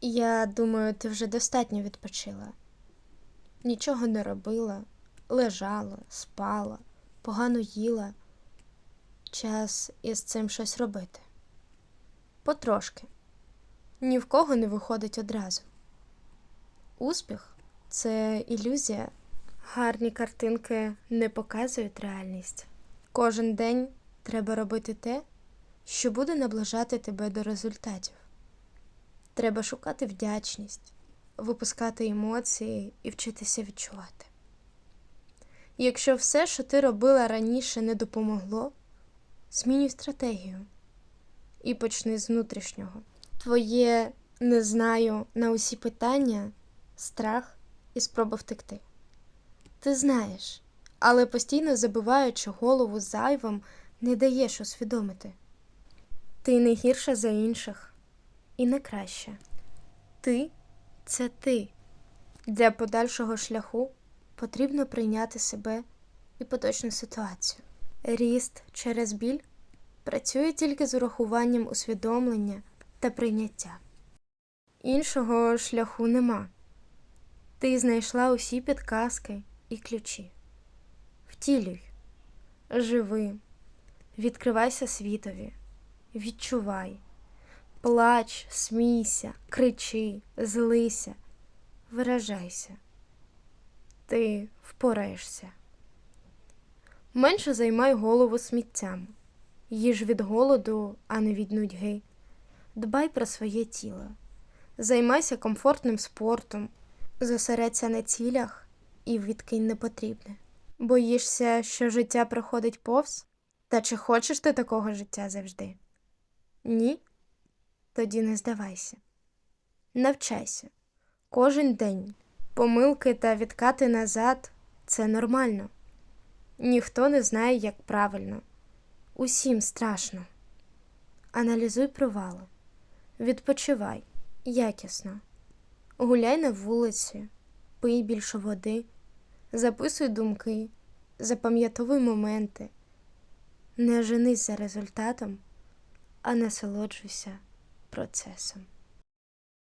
Я думаю, ти вже достатньо відпочила. Нічого не робила, лежала, спала, погано їла. Час із цим щось робити. Потрошки. Ні в кого не виходить одразу. Успіх це ілюзія. Гарні картинки не показують реальність. Кожен день треба робити те, що буде наближати тебе до результатів. Треба шукати вдячність, випускати емоції і вчитися відчувати. Якщо все, що ти робила раніше, не допомогло, змінюй стратегію і почни з внутрішнього. Твоє не знаю на усі питання, страх і спроба втекти. Ти знаєш, але постійно забиваючи голову зайвим, не даєш усвідомити. Ти не гірша за інших і не краща. Ти це ти. Для подальшого шляху потрібно прийняти себе і поточну ситуацію. Ріст через біль працює тільки з урахуванням усвідомлення та прийняття. Іншого шляху нема. Ти знайшла усі підказки і ключі. Втілюй, живи, відкривайся світові, відчувай, плач, смійся, кричи, злися, виражайся. Ти впораєшся. Менше займай голову сміттям. Їж від голоду, а не від нудьги. Дбай про своє тіло. Займайся комфортним спортом, зосередься на цілях і відкинь непотрібне. Боїшся, що життя проходить повз? Та чи хочеш ти такого життя завжди? Ні? Тоді не здавайся. Навчайся. Кожен день. Помилки та відкати назад це нормально. Ніхто не знає, як правильно. Усім страшно. Аналізуй провали. Відпочивай якісно. Гуляй на вулиці, пий більше води, записуй думки, запам'ятовуй моменти. Не женись за результатом, а насолоджуйся процесом.